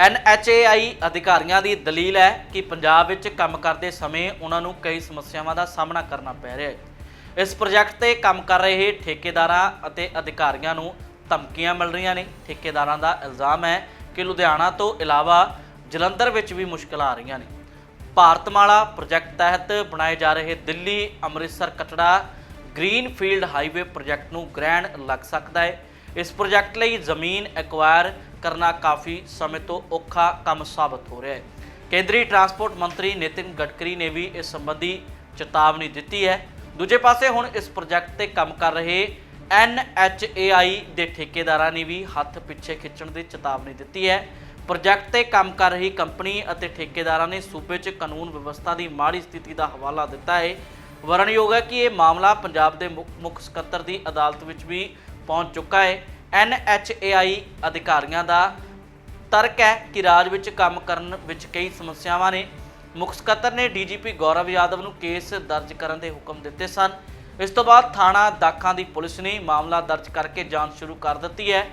NHAI ਅਧਿਕਾਰੀਆਂ ਦੀ ਦਲੀਲ ਹੈ ਕਿ ਪੰਜਾਬ ਵਿੱਚ ਕੰਮ ਕਰਦੇ ਸਮੇਂ ਉਹਨਾਂ ਨੂੰ ਕਈ ਸਮੱਸਿਆਵਾਂ ਦਾ ਸਾਹਮਣਾ ਕਰਨਾ ਪੈ ਰਿਹਾ ਹੈ। ਇਸ ਪ੍ਰੋਜੈਕਟ ਤੇ ਕੰਮ ਕਰ ਰਹੇ ਠੇਕੇਦਾਰਾਂ ਅਤੇ ਅਧਿਕਾਰੀਆਂ ਨੂੰ ਧਮਕੀਆਂ ਮਿਲ ਰਹੀਆਂ ਨੇ। ਠੇਕੇਦਾਰਾਂ ਦਾ ਇਲਜ਼ਾਮ ਹੈ ਕਿ ਲੁਧਿਆਣਾ ਤੋਂ ਇਲਾਵਾ ਜਲੰਧਰ ਵਿੱਚ ਵੀ ਮੁਸ਼ਕਲਾਂ ਆ ਰਹੀਆਂ ਨੇ। ਭਾਰਤਮਾਲਾ ਪ੍ਰੋਜੈਕਟ ਤਹਿਤ ਬਣਾਏ ਜਾ ਰਹੇ Delhi, Amritsar, Katra greenfield highway project ਨੂੰ ਗ੍ਰਹਿਣ ਲੱਗ ਸਕਦਾ ਹੈ। ਇਸ ਪ੍ਰੋਜੈਕਟ ਲਈ ਜ਼ਮੀਨ ਐਕਵਾਇਰ ਕਰਨਾ ਕਾਫੀ ਸਮੇਂ ਤੋਂ ਔਖਾ ਕੰਮ ਸਾਬਤ ਹੋ ਰਿਹਾ ਹੈ। ਕੇਂਦਰੀ ਟਰਾਂਸਪੋਰਟ ਮੰਤਰੀ ਨਿਤਿਨ ਗਡਕਰੀ ਨੇ ਵੀ ਇਸ ਸੰਬੰਧੀ ਚੇਤਾਵਨੀ ਦਿੱਤੀ ਹੈ। ਦੂਜੇ ਪਾਸੇ ਹੁਣ ਇਸ ਪ੍ਰੋਜੈਕਟ ਤੇ ਕੰਮ ਕਰ ਰਹੇ ਐਨਐਚਏਆਈ ਦੇ ਠੇਕੇਦਾਰਾਂ ਨੇ ਵੀ ਹੱਥ ਪਿੱਛੇ ਖਿੱਚਣ ਦੀ ਚੇਤਾਵਨੀ ਦਿੱਤੀ ਹੈ। ਪ੍ਰੋਜੈਕਟ ਤੇ ਕੰਮ ਕਰ ਰਹੀ ਕੰਪਨੀ ਅਤੇ ਠੇਕੇਦਾਰਾਂ ਨੇ ਸੂਬੇ 'ਚ ਕਾਨੂੰਨ ਵਿਵਸਥਾ ਦੀ ਮਾੜੀ ਸਥਿਤੀ ਦਾ ਹਵਾਲਾ ਦਿੱਤਾ ਹੈ। ਵਰਣਯੋਗ ਹੈ ਕਿ ਇਹ ਮਾਮਲਾ ਪੰਜਾਬ ਦੇ ਮੁੱਖ- ਮੁੱਖ ਸਕੱਤਰ ਦੀ ਅਦਾਲਤ ਵਿੱਚ ਵੀ ਪਹੁੰਚ ਚੁੱਕਾ ਹੈ। ਐਨਐਚਏਆਈ ਅਧਿਕਾਰੀਆਂ ਦਾ ਤਰਕ ਹੈ ਕਿ ਰਾਜ ਵਿੱਚ ਕੰਮ ਕਰਨ ਵਿੱਚ ਕਈ ਸਮੱਸਿਆਵਾਂ ਨੇ। ਮੁੱਖ ਸਕੱਤਰ ਨੇ ਡੀਜੀਪੀ ਗੌਰਵ ਯਾਦਵ ਨੂੰ ਕੇਸ ਦਰਜ ਕਰਨ ਦੇ ਹੁਕਮ ਦਿੱਤੇ ਸਨ। ਇਸ ਤੋਂ ਬਾਅਦ ਥਾਣਾ ਦਾਖਾਂ ਦੀ ਪੁਲਿਸ ਨੇ ਮਾਮਲਾ ਦਰਜ ਕਰਕੇ ਜਾਂਚ ਸ਼ੁਰੂ ਕਰ ਦਿੱਤੀ ਹੈ।